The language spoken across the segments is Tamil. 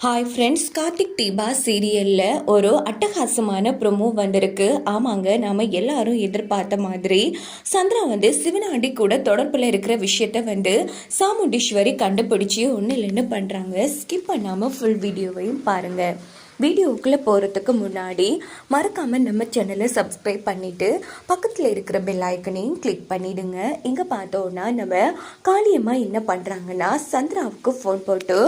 ஹாய் ஃப்ரெண்ட்ஸ் கார்த்திக் தீபா சீரியலில் ஒரு அட்டகாசமான ப்ரொமோ வந்திருக்கு. ஆமாங்க நாம் எல்லாரும் எதிர்பார்த்த மாதிரி. சந்திரா வந்து சிவனாண்டி கூட தொடர்பில் இருக்கிற விஷயத்த வந்து சாமுண்டீஸ்வரி கண்டுபிடிச்சி ஒன்றும் இல்லைன்னு பண்ணுறாங்க ஸ்கிப் பண்ணாமல் ஃபுல் வீடியோவையும் பாருங்கள் வீடியோக்குள்ளே போகிறதுக்கு முன்னாடி மறக்காமல் நம்ம சேனலை சப்ஸ்கிரைப் பண்ணிவிட்டு பக்கத்தில் இருக்கிற பெல் ஐக்கனையும் கிளிக் பண்ணிவிடுங்க இங்கே பார்த்தோன்னா நம்ம காளியம்மா என்ன பண்ணுறாங்கன்னா சந்திராவுக்கு ஃபோன் போட்டு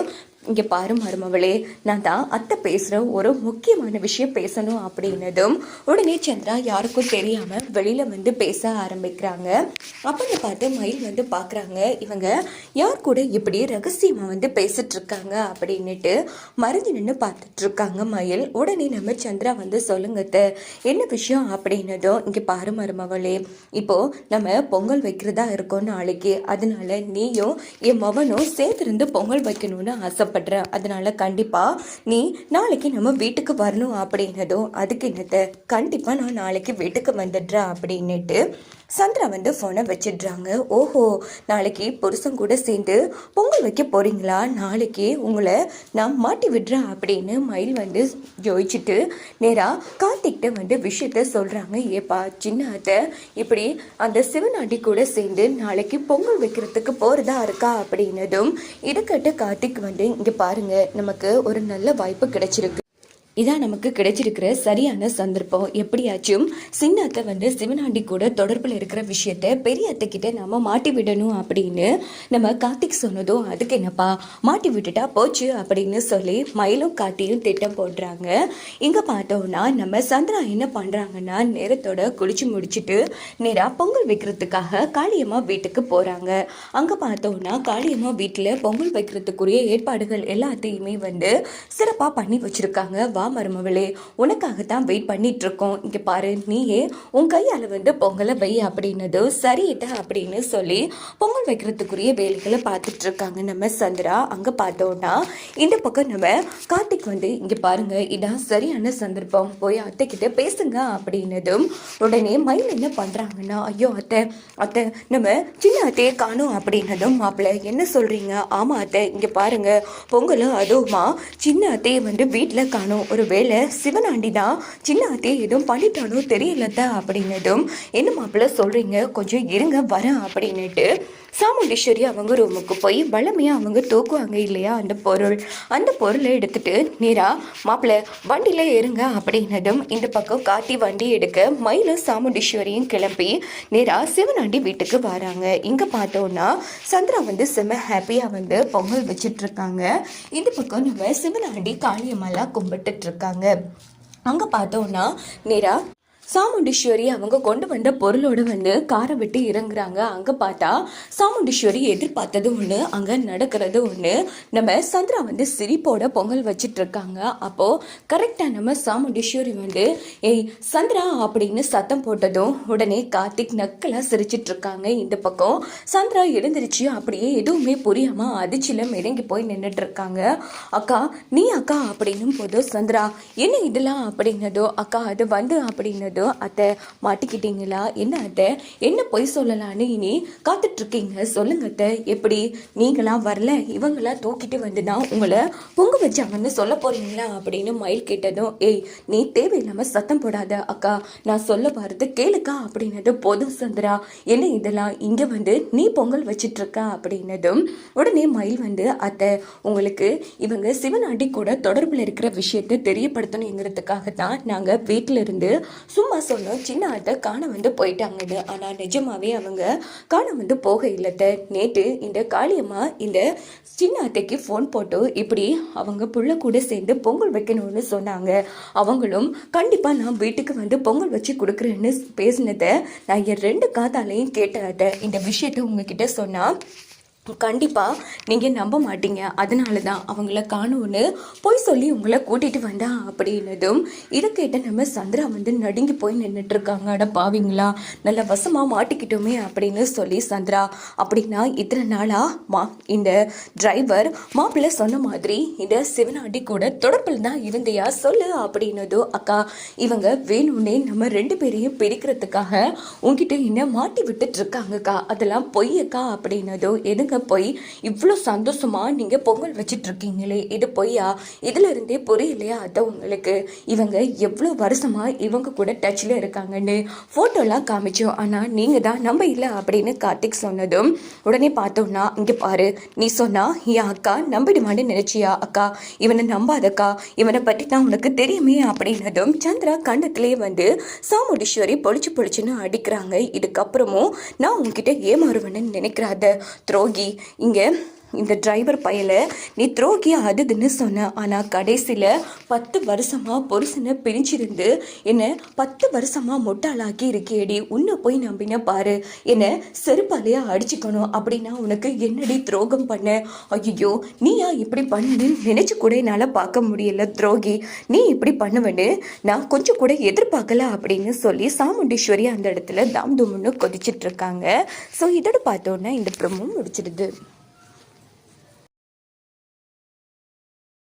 இங்கே பாரு மருமவளே நான் தான் அத்தை பேசுகிற ஒரு முக்கியமான விஷயம் பேசணும் அப்படின்னதும் உடனே சந்திரா யாருக்கும் தெரியாமல் வெளியில் வந்து பேச ஆரம்பிக்கிறாங்க. அப்போ பார்த்து மயில் வந்து பார்க்குறாங்க இவங்க யார் கூட இப்படி ரகசியமாக வந்து பேசிகிட்ருக்காங்க அப்படின்னுட்டு மறைஞ்சு நின்று பார்த்துட்ருக்காங்க மயில். உடனே நம்ம சந்திரா வந்து சொல்லுங்க என்ன விஷயம் அப்படின்னதும் இங்கே பாரு மருமவளே இப்போ நம்ம பொங்கல் வைக்கிறதா இருக்கோம் நாளைக்கு. அதனால நீயும் என் மவனும் சேர்த்துருந்து பொங்கல் வைக்கணும்னு ஆசைப்படுறேன் அதனால கண்டிப்பா நீ நாளைக்கு நம்ம வீட்டுக்கு வரணும் அப்படின்னதும் அதுக்கு என்னத்தை? கண்டிப்பாக நான் நாளைக்கு வீட்டுக்கு வந்துடுறேன் அப்படின்னுட்டு சந்திரா வந்து ஃபோனை வச்சிடுறாங்க. ஓஹோ நாளைக்கு புருஷன் கூட சேர்ந்து பொங்கல் வைக்க போகிறீங்களா நாளைக்கு உங்களை நான் மாட்டி விடுறேன் அப்படின்னு மயில் வந்து யோசிச்சுட்டு நேராக கார்த்திக்கிட்ட வந்து விஷயத்த சொல்கிறாங்க ஏப்பா சின்ன அத்தை இப்படி அந்த சிவனாட்டி கூட சேர்ந்து நாளைக்கு பொங்கல் வைக்கிறதுக்கு போகிறதா இருக்கா அப்படின்னதும் இதை கார்த்திக் வந்து இங்கே பாருங்கள் நமக்கு ஒரு நல்ல வாய்ப்பு கிடைச்சிருக்கு. இதான் நமக்கு கிடைச்சிருக்கிற சரியான சந்தர்ப்பம் எப்படியாச்சும் சின்ன அத்தை வந்து சிவனாண்டி கூட தொடர்பில் இருக்கிற விஷயத்த பெரிய அத்தை கிட்ட நம்ம மாட்டி விடணும் அப்படின்னு நம்ம கார்த்திக் சொன்னதும் அதுக்கு என்னப்பா? மாட்டி விட்டுட்டா போச்சு அப்படின்னு சொல்லி மயிலும் காட்டியும் திட்டம் போடுறாங்க. இங்கே பார்த்தோம்னா நம்ம சந்திரா என்ன பண்ணுறாங்கன்னா நேரத்தோட குளிச்சு முடிச்சுட்டு நேராக பொங்கல் வைக்கிறதுக்காக காளியம்மா வீட்டுக்கு போகிறாங்க அங்கே பார்த்தோம்னா காளியம்மா வீட்டில் பொங்கல் வைக்கிறதுக்குரிய ஏற்பாடுகள் எல்லாத்தையுமே வந்து சிறப்பாக பண்ணி வச்சுருக்காங்க. வா மருமவளே உனக்காகத்தான் வெயிட் பண்ணிட்டு இருக்கோம் இங்கே பாரு நீயே உன் கையால் வந்து பொங்கலை வை அப்படின்னது சரியிட்ட அப்படின்னு சொல்லி பொங்கல் வைக்கிறதுக்குரிய வேலைகளை பார்த்துட்டு இருக்காங்க நம்ம சந்திரா. அங்கே பார்த்தோன்னா இந்த பக்கம் நம்ம கார்த்திக் வந்து இங்கே பாருங்க இதான் சரியான சந்தர்ப்பம். போய் அத்தை கிட்ட பேசுங்க அப்படின்னதும் உடனே மயில் என்ன பண்ணுறாங்கன்னா ஐயோ அத்தை அத்தை நம்ம சின்ன அத்தையை காணும் அப்படின்னதும் மாப்பிள்ளை என்ன சொல்கிறீங்க ஆமாம் அத்தை இங்கே பாருங்க பொங்கலும் அதுவுமா சின்ன அத்தையை வந்து வீட்டில் காணும் ஒரு வேளை சிவனாண்டி தான் சின்ன எதுவும் பண்ணிட்டானோ தெரியலத்த அப்படின்னதும் என்ன மாப்பிள்ள சொல்கிறீங்க கொஞ்சம் இருங்க வரேன் அப்படின்னுட்டு சாமுண்டீஸ்வரி அவங்க ரூமுக்கு போய் வளமையாக அவங்க தூக்குவாங்க இல்லையா அந்த பொருள். அந்த பொருளை எடுத்துட்டு நேராக மாப்பிள்ளை வண்டியில் ஏறுங்க அப்படின்னதும் இந்த பக்கம் காட்டி வண்டி எடுக்க மயிலும் சாமுண்டீஸ்வரியும் கிளம்பி நேராக சிவனாண்டி வீட்டுக்கு வராங்க. இங்கே பார்த்தோன்னா சந்திரா வந்து செம்ம ஹாப்பியாக வந்து பொங்கல் வச்சுட்ருக்காங்க. இந்த பக்கம் நம்ம சிவனாண்டி காளியம்மாலாம் கும்பிட்டு இருக்காங்க அங்கே பார்த்தோன்னா நேரா சாமுண்டீஸ்வரி அவங்க கொண்டு வந்த பொருளோட வந்து காரை விட்டு இறங்குறாங்க. அங்கே பார்த்தா சாமுண்டீஸ்வரி எதிர்பார்த்தது ஒன்று அங்கே நடக்கிறது ஒன்று நம்ம சந்திரா வந்து சிரிப்போட பொங்கல் வச்சிட்டு இருக்காங்க. அப்போது கரெக்டாக நம்ம சாமுண்டீஸ்வரி வந்து ஏய் சந்திரா அப்படின்னு சத்தம் போட்டதும் உடனே கார்த்திக் நக்கலாக சிரிச்சிட்டு இருக்காங்க. இந்த பக்கம் சந்திரா எழுந்திருச்சு அப்படியே எதுவுமே புரியாமல் அதிர்ச்சியில் இறங்கி போய் நின்றுட்டு இருக்காங்க. அக்கா நீ அக்கா அப்படின்னும் போதோ சந்திரா என்ன இதெல்லாம்? அப்படின்னதோ அக்கா அது வந்து அப்படின்னதோ அத்தை. மாட்டிக்கிட்டீங்களா? என்ன அத்தை? என்ன பொய் சொல்லலான்னு இனி காத்துட்ருக்கீங்க? சொல்லுங்க அத்தை. எப்படி? நீங்களா வரல. இவங்களாம் தூக்கிட்டு வந்து தான் உங்களை பொங்க வச்சாங்கன்னு சொல்ல போறீங்களா? அப்படின்னு மயில் கேட்டதும் ஏய் நீ தேவையில்லாமல் சத்தம் போடாத அக்கா. நான் சொல்ல வர்றது கேளுக்கா? அப்படின்னது போதும் சந்திரா. என்ன இதெல்லாம்? இங்கே வந்து நீ பொங்கல் வச்சிட்ருக்க? அப்படின்னதும் உடனே மயில் வந்து அத்தை உங்களுக்கு இவங்க சிவனாண்டி கூட தொடர்பில் இருக்கிற விஷயத்தை தெரியப்படுத்தணுங்கிறதுக்காக தான் நாங்கள் வீட்டில் இருந்து சும்மா சொன்னோம் சின்ன ஆட்டை காண வந்து போயிட்டாங்கன்னு. ஆனால் நிஜமாவே அவங்க காண வந்து போக இல்லைட்ட. நேற்று இந்த காளியம்மா இந்த சின்ன ஆட்டைக்கு ஃபோன் போட்டு இப்படி அவங்க புள்ள கூட சேர்ந்து பொங்கல் வைக்கணும்னு சொன்னாங்க. அவங்களும் கண்டிப்பாக நான் வீட்டுக்கு வந்து பொங்கல் வச்சு கொடுக்குறேன்னு பேசினதை நான் என் ரெண்டு காத்தாலையும் கேட்டேன் இந்த விஷயத்தை உங்ககிட்ட சொன்னால் கண்டிப்பாக நீங்கள் நம்ப மாட்டீங்க. அதனால தான் அவங்கள காணும்னு பொய் சொல்லி உங்களை கூட்டிகிட்டு வந்தா அப்படின்னதும் இதை கேட்ட நம்ம சந்திரா வந்து நடுங்கி போய் நின்றுட்டுருக்காங்க அட பாவிங்களா? நல்ல வசமாக மாட்டிக்கிட்டோமே அப்படின்னு சொல்லி சந்திரா அப்படின்னா இத்தனை நாளாக மா இந்த டிரைவர் மாப்பிள்ளை சொன்ன மாதிரி இந்த சிவனாண்டி கூட தொடர்பில் தான் இருந்தையா சொல்லு அப்படின்னதும் அக்கா இவங்க வேணும்னே நம்ம ரெண்டு பேரையும் பிரிக்கிறதுக்காக உங்ககிட்ட என்ன மாட்டி விட்டுட்டு இருக்காங்கக்கா? அதெல்லாம் பொய்யக்கா? அப்படின்னதோ எதுங்க நீங்க போய் இவ்வளோ சந்தோஷமாக நீங்கள் பொங்கல் வச்சிட்ருக்கீங்களே? இது பொய்யா? இதுல இருந்தே புரியலையா? அதை உங்களுக்கு இவங்க எவ்வளோ வருஷமா இவங்க கூட டச்சில் இருக்காங்கன்னு ஃபோட்டோலாம் காமிச்சோம். ஆனால் நீங்கள் தான் நம்ம இல்லை அப்படின்னு கார்த்திக் சொன்னதும் உடனே பார்த்தோம்னா இங்கே பாரு நீ சொன்னா என் அக்கா நம்பிடுமான்னு நினைச்சியா? அக்கா இவனை நம்பாதக்கா? இவனை பற்றி தான் உனக்கு தெரியுமே? அப்படின்னதும் சந்திரா கண்டத்திலே வந்து சாமுண்டீஸ்வரி பொழிச்சு பொழிச்சுன்னு அடிக்கிறாங்க. இதுக்கப்புறமும் நான் உங்ககிட்ட ஏமாறுவேன்னு நினைக்கிறாத துரோகி. இங்கே இந்த டிரைவர் பையலை நீ துரோகி அதுதுன்னு சொன்ன. ஆனால் கடைசியில் பத்து வருஷமா புருஷனை பிரிஞ்சிருந்து என்னை பத்து வருஷமா முட்டாளாக்கி இருக்கேடி உன்னை போய் நம்பின பாரு. என்னை செருப்பாலேயே அடிச்சுக்கணும் அப்படின்னா உனக்கு என்னடி துரோகம் பண்ண? ஐயோ நீயா இப்படி பண்ணுன்னு நினைச்சு கூட என்னால் பார்க்க முடியல துரோகி. நீ இப்படி பண்ணுவேன்னு நான் கொஞ்சம் கூட எதிர்பார்க்கல அப்படின்னு சொல்லி சாமுண்டீஸ்வரி அந்த இடத்துல தாம் தும்னு கொதிச்சிட்டு இருக்காங்க. ஸோ இதோட பார்த்தோன்னா இந்த ப்ரமோ முடிச்சிடுது.